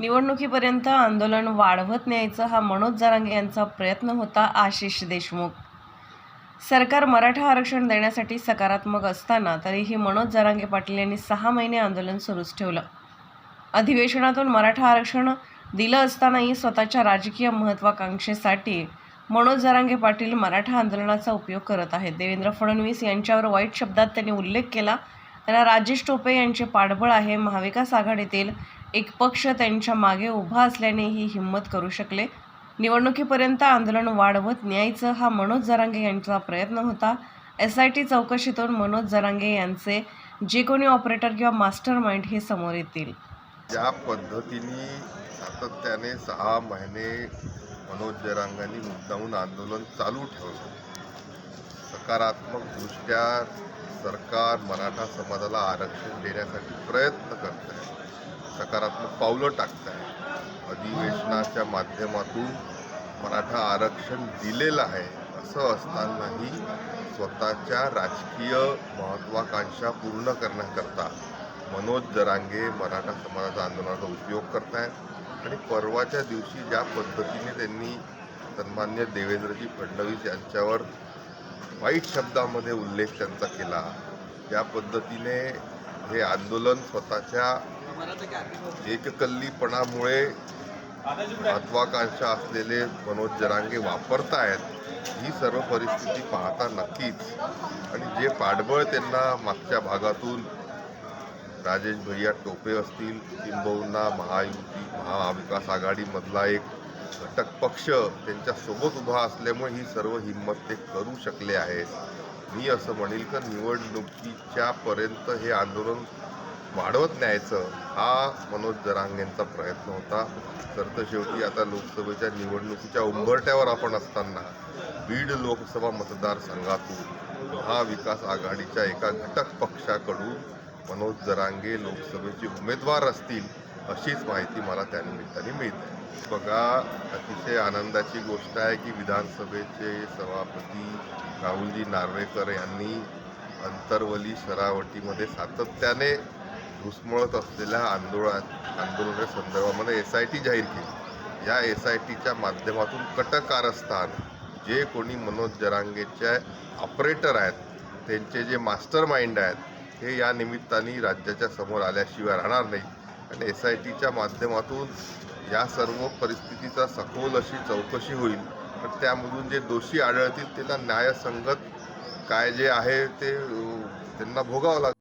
निवडणुकीपर्यंत आंदोलन वाढवत न्यायचं हा मनोज जरांगे यांचा प्रयत्न होता आशिष देशमुख. सरकार मराठा आरक्षण देण्यासाठी सकारात्मक असताना तरीही मनोज जरांगे पाटील यांनी सहा महिने आंदोलन सुरूच ठेवलं. अधिवेशनातून मराठा आरक्षण दिलं असतानाही स्वतःच्या राजकीय महत्त्वाकांक्षेसाठी मनोज जरांगे पाटील मराठा आंदोलनाचा उपयोग करत आहेत. देवेंद्र फडणवीस यांच्यावर वाईट शब्दात त्यांनी उल्लेख केला त्यांना राजेश टोपे यांचे पाठबळ आहे महाविकास आघाडीतील एक पक्ष त्यांच्या मागे उभा असल्याने ही हिंमत करू शकले. निवडणुकीपर्यंत आंदोलन वाढवत न्यायचं हा मनोज जरांगे यांचा प्रयत्न होता. एस आय टी चौकशीतून मनोज जरांगे यांचे जे कोणी ऑपरेटर किंवा मास्टर माइंड हे समोर येतील. ज्या पद्धतीने सातत्याने सहा महिने मनोज जरांगांनी मुद्दाहून आंदोलन चालू ठेवलं सकारात्मकदृष्ट्या सरकार मराठा समाजाला आरक्षण देण्यासाठी प्रयत्न करत आहे सकारात्मक पावलं टाकत आहे अधिवेशनाच्या माध्यमातून मराठा आरक्षण दिलेलं आहे असं असतानाही स्वतःच्या राजकीय महत्त्वाकांक्षा पूर्ण करण्याकरता मनोज जरांगे मराठा समाजाचा आंदोलनाचा उपयोग करत आहेत आणि परवाच्या दिवशी ज्या पद्धतीने त्यांनी सन्मान्य देवेंद्रजी फडणवीस यांच्यावर वाईट शब्दामध्ये उल्लेख त्यांचा केला त्या पद्धतीने हे आंदोलन स्वतःच्या एककल्लीपणामुळे महत्वाकांक्षा असलेले मनोज जरांगे वापरतायत ही सर्व परिस्थिती पाहता नक्कीच. आणि जे पाठबळ त्यांना मागच्या भागातून राजेश भैया टोपे असतील किंबहुना महायुती महाविकास आघाडीमधला एक घटक पक्ष त्यांच्यासोबत उभा असल्यामुळे ही सर्व हिंमत ते करू शकले आहेत. मी असं म्हणेल का निवडणुकीच्या पर्यंत हे आंदोलन वाढवत न्यायचं हा मनोज जरांगेंचा प्रयत्न होता. तर तर शेवटी आता लोकसभेच्या निवडणुकीच्या उंबरट्यावर आपण असताना बीड लोकसभा मतदारसंघातून महाविकास आघाडीच्या एका घटक पक्षाकडून मनोज जरांगे लोकसभेचे उमेदवार असतील अशीच माहिती मला त्यानिमित्ताने मिळते. बघा अतिशय आनंदाची गोष्ट आहे की विधानसभेचे सभापती राहुलजी नार्वेकर यांनी अंतरवली शरावटीमध्ये सातत्याने घुसमळत असलेल्या आंदोलन आंदोलना संदर्भामध्ये एस आय टी जाहीर केली. या एस आय टीच्या माध्यमातून कटक कारस्थान जे कोणी मनोज जरांगेचे ऑपरेटर आहेत त्यांचे जे मास्टर माइंड आहेत हे या निमित्ताने राज्याच्या समोर आल्याशिवाय राहणार नाही. आणि एस आय टीच्या माध्यमातून या सर्व परिस्थितीचा सखोल अशी चौकशी होईल. पण त्यामधून जे दोषी आढळतील त्यांना न्यायसंगत काय जे आहे ते त्यांना भोगावं लागेल.